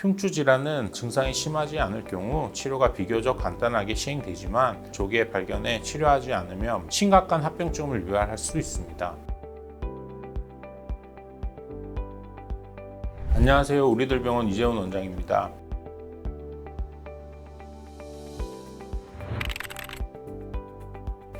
흉추 질환은 증상이 심하지 않을 경우 치료가 비교적 간단하게 시행되지만 조기에 발견해 치료하지 않으면 심각한 합병증을 유발할 수 있습니다. 안녕하세요. 우리들 병원 이재훈 원장입니다.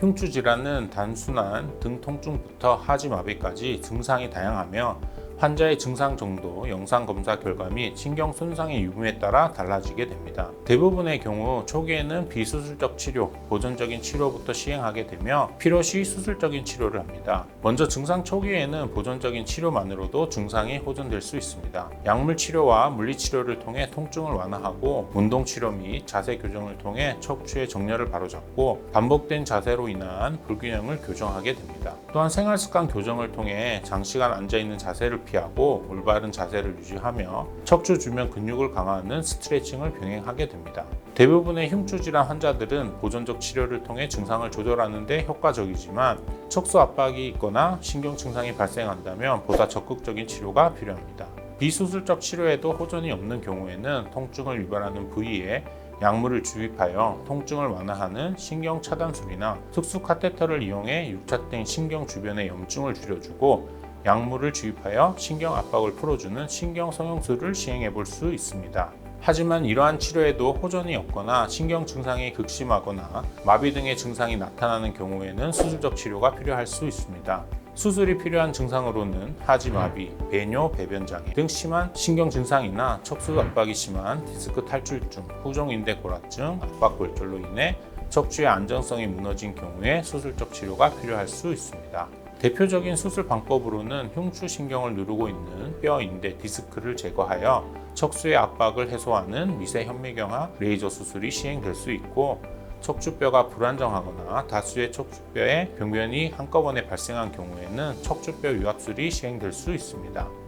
흉추 질환은 단순한 등 통증부터 하지 마비까지 증상이 다양하며 환자의 증상 정도, 영상 검사 결과 및 신경 손상의 유무에 따라 달라지게 됩니다. 대부분의 경우 초기에는 비수술적 치료, 보존적인 치료부터 시행하게 되며 필요시 수술적인 치료를 합니다. 먼저 증상 초기에는 보존적인 치료만으로도 증상이 호전될 수 있습니다. 약물 치료와 물리 치료를 통해 통증을 완화하고 운동 치료 및 자세 교정을 통해 척추의 정렬을 바로잡고 반복된 자세로 인한 불균형을 교정하게 됩니다. 또한 생활 습관 교정을 통해 장시간 앉아 있는 자세를 피하고 올바른 자세를 유지하며 척추 주변 근육을 강화하는 스트레칭을 병행하게 됩니다. 대부분의 흉추 질환 환자들은 보존적 치료를 통해 증상을 조절하는 데 효과적이지만 척수 압박이 있거나 신경 증상이 발생한다면 보다 적극적인 치료가 필요합니다. 비수술적 치료에도 호전이 없는 경우에는 통증을 유발하는 부위에 약물을 주입하여 통증을 완화하는 신경 차단술이나 특수 카테터를 이용해 육착된 신경 주변의 염증을 줄여주고 약물을 주입하여 신경 압박을 풀어주는 신경 성형술을 시행해 볼 수 있습니다. 하지만 이러한 치료에도 호전이 없거나 신경 증상이 극심하거나 마비 등의 증상이 나타나는 경우에는 수술적 치료가 필요할 수 있습니다. 수술이 필요한 증상으로는 하지마비, 배뇨, 배변장애 등 심한 신경 증상이나 척수 압박이 심한 디스크 탈출증, 후종인대 골화증, 압박골절로 인해 척추의 안정성이 무너진 경우에 수술적 치료가 필요할 수 있습니다. 대표적인 수술 방법으로는 흉추 신경을 누르고 있는 뼈, 인대, 디스크를 제거하여 척수의 압박을 해소하는 미세 현미경화 레이저 수술이 시행될 수 있고 척추뼈가 불안정하거나 다수의 척추뼈에 병변이 한꺼번에 발생한 경우에는 척추뼈 유압술이 시행될 수 있습니다.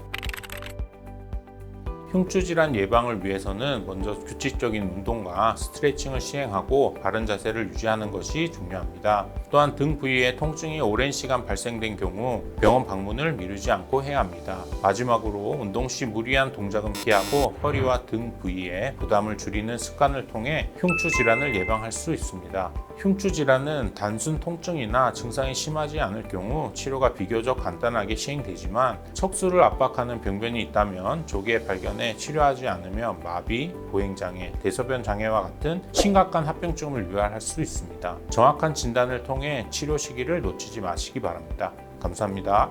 흉추 질환 예방을 위해서는 먼저 규칙적인 운동과 스트레칭을 시행하고 바른 자세를 유지하는 것이 중요합니다. 또한 등 부위에 통증이 오랜 시간 발생된 경우 병원 방문을 미루지 않고 해야 합니다. 마지막으로 운동 시 무리한 동작은 피하고 허리와 등 부위에 부담을 줄이는 습관을 통해 흉추 질환을 예방할 수 있습니다. 흉추 질환은 단순 통증이나 증상이 심하지 않을 경우 치료가 비교적 간단하게 시행되지만 척수를 압박하는 병변이 있다면 조기에 발견해 치료하지 않으면 마비, 보행장애, 대소변 장애와 같은 심각한 합병증을 유발할 수 있습니다. 정확한 진단을 통해 치료 시기를 놓치지 마시기 바랍니다. 감사합니다.